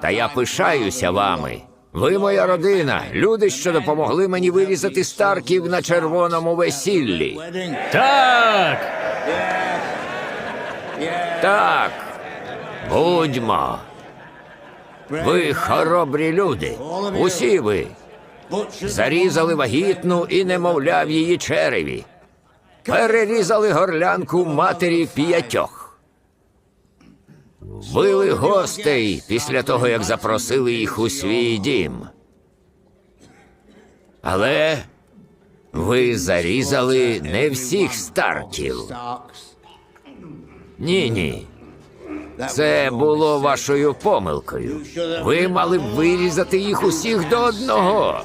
Та я пишаюся вами. Ви моя родина, люди, що допомогли мені вирізати старків на червоному весіллі. Так! Так, будьмо. Ви хоробрі люди. Усі ви зарізали вагітну і немовля в її череві. Перерізали горлянку матері п'ятьох. Били гостей після того, як запросили їх у свій дім. Але ви зарізали не всіх стартів. Ні, ні. Це було вашою помилкою. Ви мали б вирізати їх усіх до одного.